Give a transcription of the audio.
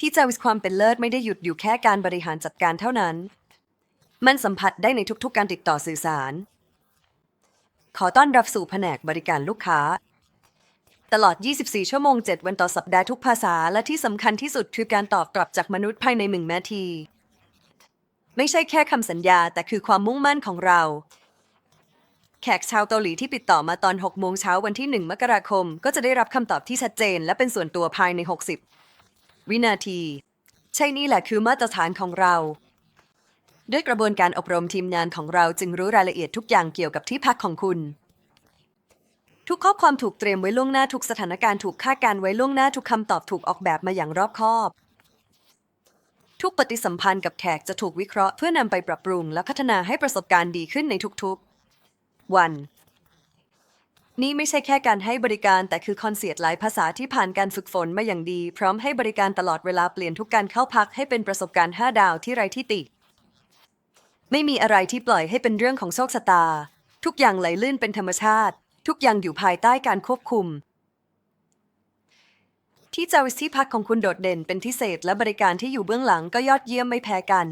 ที่เจาวิสความเป็นเลิศไม่ได้หยุดอยู่แค่การบริหารจัดการเท่านั้น มันสัมผัสได้ในทุกๆการติดต่อสื่อสาร ขอต้อนรับสู่แผนกบริการลูกค้า ตลอด 24 ชั่วโมง 7 วันต่อสัปดาห์ทุกภาษา และที่สำคัญที่สุดคือการตอบกลับจากมนุษย์ภายในหนึ่งนาที ไม่ใช่แค่คำสัญญาแต่คือความมุ่งมั่นของเราแขกชาวเกาหลีที่ติดต่อมาตอน 6 โมงเช้าวันที่ 1 มกราคม ก็จะได้รับคำตอบที่ชัดเจน และเป็นส่วนตัวภายใน 60 วินาที ใช่นี่แหละคือมาตรฐานของเรา ด้วยกระบวนการอบรมทีมงานของเราจึงรู้รายละเอียดทุกอย่างเกี่ยวกับที่พักของคุณ ทุกข้อความถูกเตรียมไว้ล่วงหน้าทุกสถานการณ์ถูกคาดการไว้ล่วงหน้าทุกคำตอบถูกออกแบบมาอย่างรอบคอบ ทุกปฏิสัมพันธ์กับแขกจะถูกวิเคราะห์เพื่อนำไปปรับปรุงและพัฒนาให้ประสบการณ์ดีขึ้นในทุกๆ วัน นี่ไม่ใช่แค่การให้บริการแต่คือคอนเสิร์ตหลายภาษาที่ผ่านการฝึกฝนมาอย่างดี พร้อมให้บริการตลอดเวลาเปลี่ยนทุกการเข้าพักให้เป็นประสบการณ์ 5 ดาวที่ไร้ที่ติ ไม่มีอะไรที่ปล่อยให้เป็นเรื่องของโชคชะตา ทุกอย่างไหลลื่นเป็นธรรมชาติ ทุกอย่างอยู่ภายใต้การควบคุม ที่จาวิสที่พักของคุณโดดเด่นเป็นพิเศษและบริการที่อยู่เบื้องหลังก็ยอดเยี่ยมไม่แพ้กัน